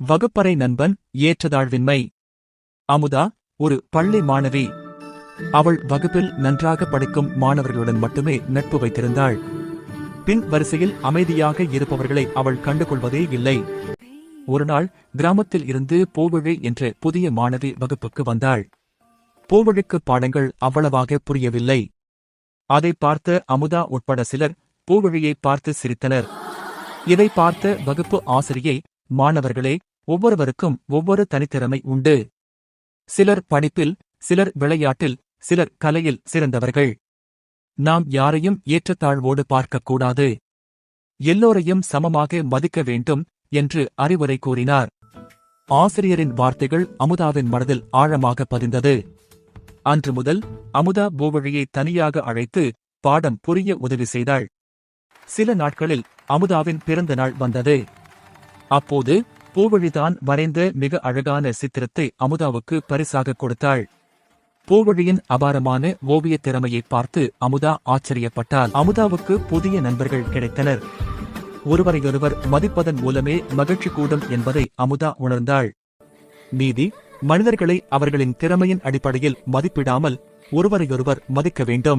வகுப்பறை நண்பன் ஏற்றதாழ்வின்மை. அமுதா ஒரு பள்ளி மாணவி. அவள் வகுப்பில் நன்றாக படிக்கும் மாணவர்களுடன் மட்டுமே நட்பு வைத்திருந்தாள். பின் வரிசையில் அமைதியாக இருப்பவர்களை அவள் கண்டுகொள்வதே இல்லை. ஒருநாள் கிராமத்தில் இருந்து பூவழி என்ற புதிய மாணவி வகுப்புக்கு வந்தாள். பூவழிக்கு பாடங்கள் அவ்வளவாக புரியவில்லை. அதை பார்த்த அமுதா உட்பட சிலர் பூவழியை பார்த்து சிரித்தனர். இதை பார்த்த வகுப்பு ஆசிரியை மாணவர்களே ஒவ்வொருவருக்கும் ஒவ்வொரு தனித்திறமை உண்டு. சிலர் படிப்பில் சிலர் விளையாட்டில் சிலர் கலையில் சிறந்தவர்கள். நாம் யாரையும் ஏற்றத்தாழ்வோடு பார்க்கக்கூடாது. எல்லோரையும் சமமாக மதிக்க வேண்டும் என்று அறிவுரை கூறினார். ஆசிரியரின் வார்த்தைகள் அமுதாவின் மனதில் ஆழமாக பதிந்தது. அன்று முதல் அமுதா பூவழியை தனியாக அழைத்து பாடம் புரிய உதவி செய்தாள். சில நாட்களில் அமுதாவின் பிறந்த நாள் வந்தது. அப்போது பூவழிதான் வரைந்த மிக அழகான சித்திரத்தை அமுதாவுக்கு பரிசாக கொடுத்தாள். பூவழியின் அபாரமான ஓவியத் திறமையை பார்த்து அமுதா ஆச்சரியப்பட்டாள். அமுதாவுக்கு புதிய நண்பர்கள் கிடைத்தனர். ஒருவரையொருவர் மதிப்பதன் மூலமே மகிழ்ச்சி கூடும் என்பதை அமுதா உணர்ந்தாள். நீதி மனிதர்களை அவர்களின் திறமையின் அடிப்படையில் மதிப்பிடாமல் ஒருவரையொருவர் மதிக்க வேண்டும்.